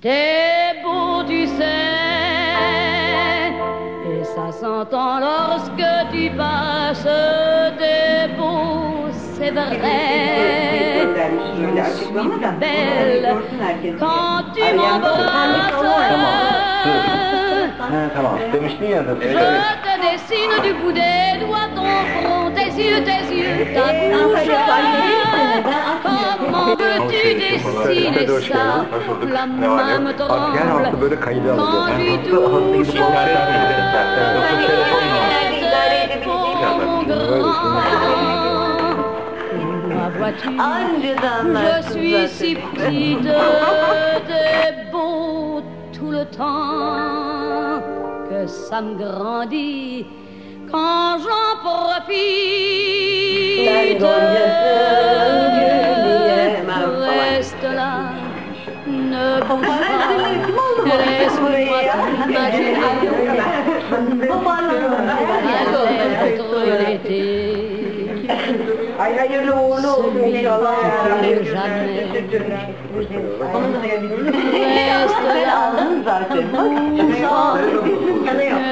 T'es beau, tu sais, et ça s'entend lorsque tu passes. T'es beau, c'est vrai. Je suis belle quand tu m'embrasses. He tamam. Demiştin ya da. Je te dessine du bout des doigts ton front, tes yeux, tes yeux, ta bouche. Comment veux-tu dessiner ça La main me tremble quand. Mon grand, Ma Ancadan Je suis si petite, tout le temps que ça me grandit quand j'en profite. Reste là, ne bouge pas, laisse-moi t'imaginer peut-être l'été. Ay hayırlı uğurlu olsun inşallah. Plus jamais. Reste là, Aldın zaten.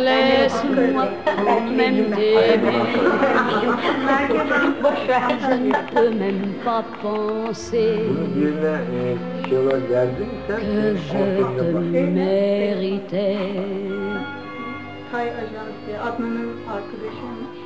Laisse-moi même t'aimer. Je ne peux même pas penser e, şey que je te méritais. Tay Ajansı, Adnan'ın arkadaşıymış.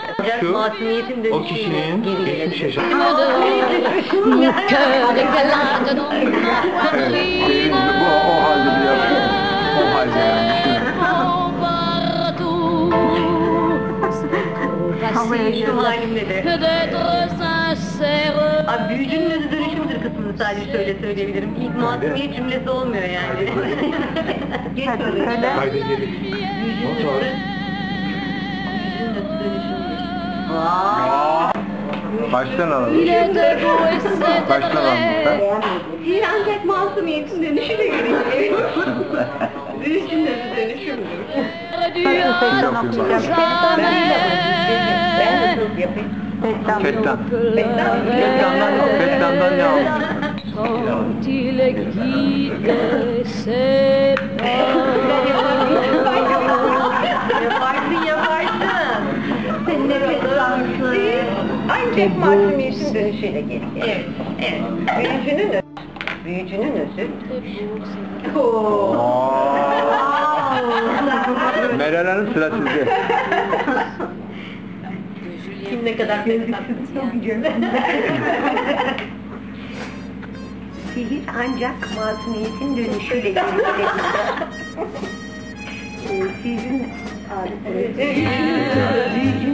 Ancak Şu, masumiyetin O kişinin geçmiş yaşamı. Bu o halde bir yapıyor. O halde yani Şu halimle de. Abi büyücünün özü dönüşümdür kısmını sadece şöyle söyleyebilirim. İlk masumiyet cümlesi olmuyor yani. Geç söyle. Haydi gelin. Motor. Dönüşümdür. Baştan alalım. Était beau et c'était Baştan alalım. Bir ancak masumiyetin dönüşüyle gelir. Büyücünün özü dönüşümdür. Perdu à Ben jamais. nasıl yapayım? Fettan. Fettandan, ne aldın? Quand il quittait Ancak masumiyetin dönüşüyle gelir. Evet, evet. Büyücünün özü. Büyücünün özü. Meral Hanım sıra sizde. Kim ne kadar gözlüksüz Sihir ancak masumiyetin dönüşüyle gelir. Sihirin büyücünün özü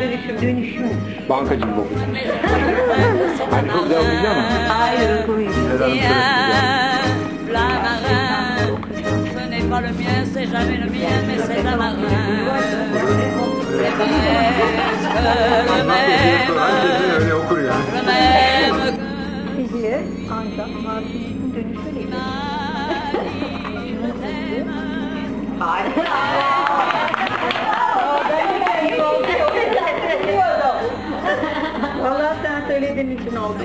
dönüşüm. Dönüşüm. Bankacı gibi okuyorsunuz. Hani çok güzel okuyacak mı? Hayır ce n'est pas le mien, c'est jamais le mien, mais c'est un marin. C'est presque le même, Öyle okur ya. le même que Sihir ancak masumiyetin dönüşüyle gelir. Vallahi söylediğin için oldu.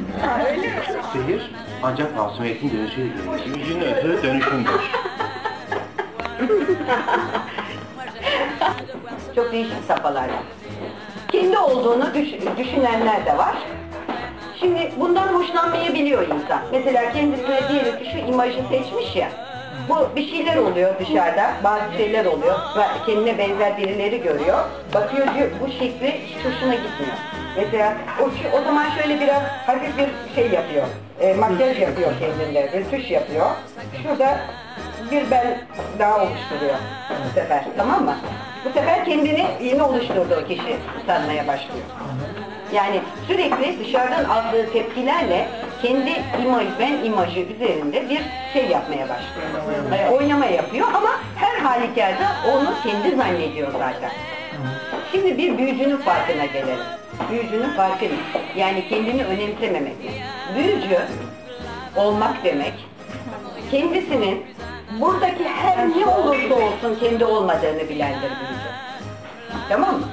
Öyle mi? Sihir ancak masumiyetin dönüşüyle gelir. Büyücünün özü dönüşümdür. Çok değişik safhalar var. Kendi olduğunu düş- düşünenler de var. Şimdi bundan hoşlanmayabiliyor insan. Mesela kendisine diyelim ki şu imajı seçmiş ya. Bu bir şeyler oluyor dışarıda, bazı şeyler oluyor. Ve Kendine benzer birileri görüyor. Bakıyor diyor bu şekli hiç hoşuna gitmiyor. Mesela o, o zaman şöyle biraz hafif bir şey yapıyor. E, makyaj yapıyor kendinde, rötuş yapıyor. Şurada bir bel daha oluşturuyor bu sefer, tamam mı? Bu sefer kendini yeni oluşturduğu kişi sanmaya başlıyor. Yani sürekli dışarıdan aldığı tepkilerle kendi imaj, ben imajı üzerinde bir şey yapmaya başlıyor. E, oynama yapıyor ama her halükarda onu kendi zannediyor zaten. Şimdi bir büyücünün farkına gelelim. Büyücünün farkı ne? Yani kendini önemsememek. Büyücü olmak demek, kendisinin buradaki her ne olursa olsun kendi olmadığını bilendir büyücü. Tamam mı?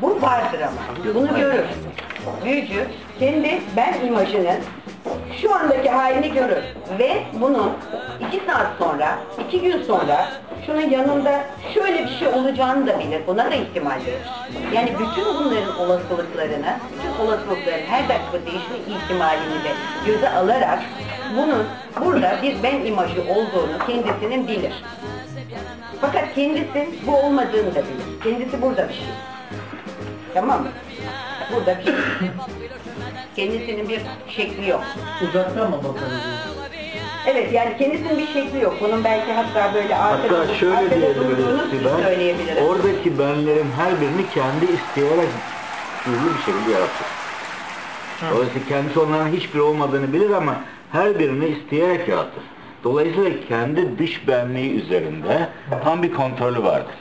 Bu vardır ama. Bunu görür. Büyücü kendi ben imajının şu andaki halini görür ve bunun iki saat sonra, iki gün sonra şunun yanında şöyle bir şey olacağını da bilir. Buna da ihtimal verir. Yani bütün bunların olasılıklarını, bütün olasılıkların her dakika değişme ihtimalini de göze alarak bunun burada bir ben imajı olduğunu kendisinin bilir. Fakat kendisi bu olmadığını da bilir. Kendisi burada bir şey. Tamam mı? Burada bir şey. Kendisinin bir şekli yok. Uzaktan mı bakabiliriz? Evet yani kendisinin bir şekli yok. Bunun belki hatta böyle arkada, Hatta şöyle arkada ben, söyleyebilirim. oradaki benlerin her birini kendi isteyerek gizli bir şekilde yaratır. Dolayısıyla kendisi onların hiçbiri olmadığını bilir ama her birini isteyerek yaratır. Dolayısıyla kendi dış benliği üzerinde tam bir kontrolü vardır.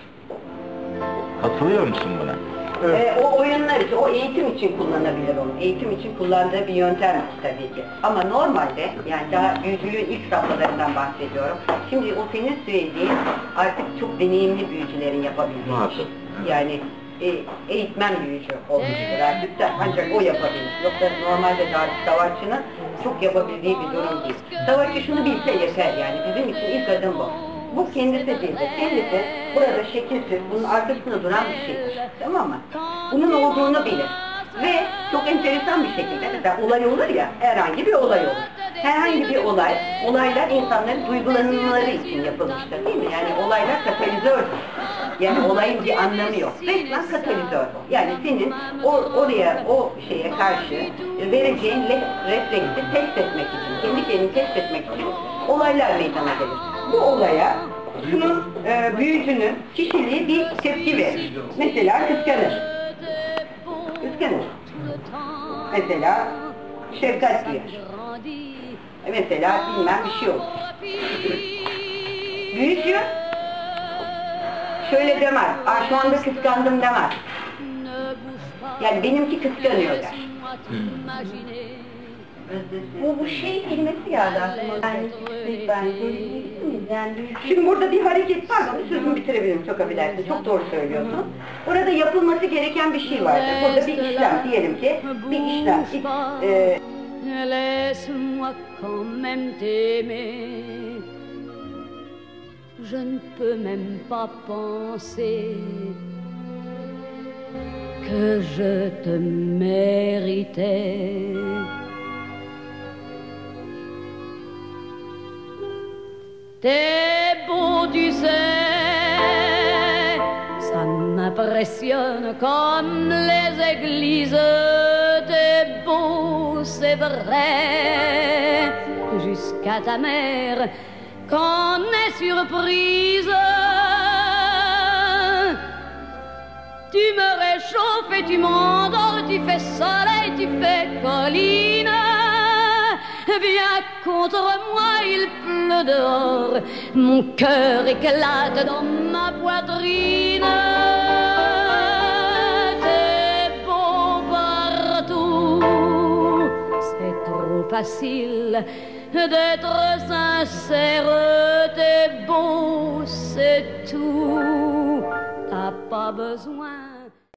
Katılıyor musun buna? Ee, o oyunlar için, o eğitim için kullanabilir onu. Eğitim için kullandığı bir yöntem tabii ki. Ama normalde, yani daha büyücülüğün ilk safhalarından bahsediyorum. Şimdi o senin söylediğin artık çok deneyimli büyücülerin yapabildiği Muhakkak. şey. Yani e, eğitmen büyücü olmuştur artık da ancak o yapabilir. Yoksa normalde daha savaşçının çok yapabildiği bir durum değil. Savaşçı şunu bilse yeter yani bizim için ilk adım bu. Bu kendisi değildir. Kendisi burada şekilsiz, bunun arkasında duran bir şeydir. Tamam mı? Bunun olduğunu bilir. Ve çok enteresan bir şekilde mesela olay olur ya, herhangi bir olay olur. Herhangi bir olay, olaylar insanların duygulanmaları için yapılmıştır değil mi? Yani olaylar katalizördür. Yani olayın bir anlamı yok. Resmen katalizör. Yani senin o, oraya, o şeye karşı vereceğin le- refleksi test etmek için, kendi kendini test etmek için olaylar meydana gelir. Bu olaya şunun e, büyücünün kişiliği bir tepki verir. Mesela kıskanır. Kıskanır. Mesela şefkat duyar. Mesela bilmem bir şey olur. Büyücü şöyle demez. Aa, şu anda kıskandım demez. Yani benimki kıskanıyor der. Bu, bu şey kelimesi geldi aklıma. Yani ben yani Şimdi burada bir hareket pardon bir sözümü bitirebilirim çok affedersin. Çok doğru söylüyorsun. Orada yapılması gereken bir şey vardır. Burada bir işlem diyelim ki bir işlem. E, Laisse-moi quand même t'aimer. Je ne peux même pas penser que je te méritais. T'es beau, tu sais, ça m'impressionne comme les églises. T'es beau, c'est vrai, jusqu'à ta mère qu'on est surprise. Tu me réchauffes et tu m'endors, tu fais soleil, tu fais colline. Viens contre moi, il pleut dehors, mon cœur éclate dans ma poitrine. T'es beau partout, c'est trop facile d'être sincère. T'es beau, c'est tout, t'as pas besoin